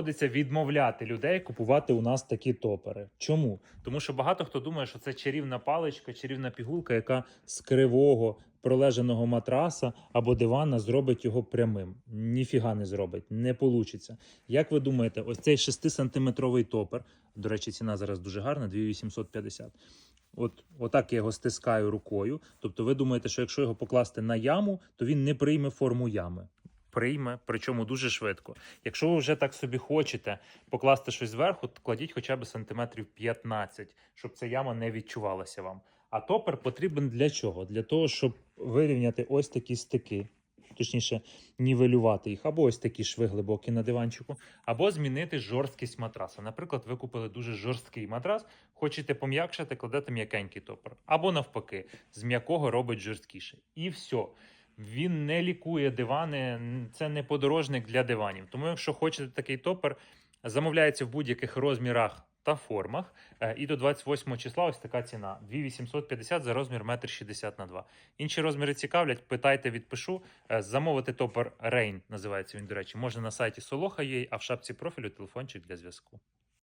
Доводиться відмовляти людей купувати у нас такі топери. Чому? Тому що багато хто думає, що це чарівна паличка, чарівна пігулка, яка з кривого пролежаного матраса або дивана зробить його прямим. Ніфіга не зробить, не получиться. Як ви думаєте, ось цей 6-сантиметровий топер, до речі, ціна зараз дуже гарна, 2850. От, отак я його стискаю рукою. Тобто, ви думаєте, що якщо його покласти на яму, то він не прийме форму ями. Прийме, причому дуже швидко. Якщо ви вже так собі хочете покласти щось зверху, то кладіть хоча б сантиметрів 15, щоб ця яма не відчувалася вам. А топер потрібен для чого? Для того, щоб вирівняти ось такі стики, точніше, нівелювати їх, або ось такі шви глибокі на диванчику, або змінити жорсткість матраса. Наприклад, ви купили дуже жорсткий матрас, хочете пом'якшити, кладете м'якенький топер. Або навпаки, з м'якого робить жорсткіше. І все. Він не лікує дивани, це не подорожник для диванів. Тому, якщо хочете такий топер, замовляється в будь-яких розмірах та формах. Е, І до 28 числа ось така ціна: 2850 за розмір 1,60 на 2. Інші розміри цікавлять, питайте, відпишу. Е, Замовити топер Rain, називається він, до речі, можна на сайті Soloha.ua, а в шапці профілю телефончик для зв'язку.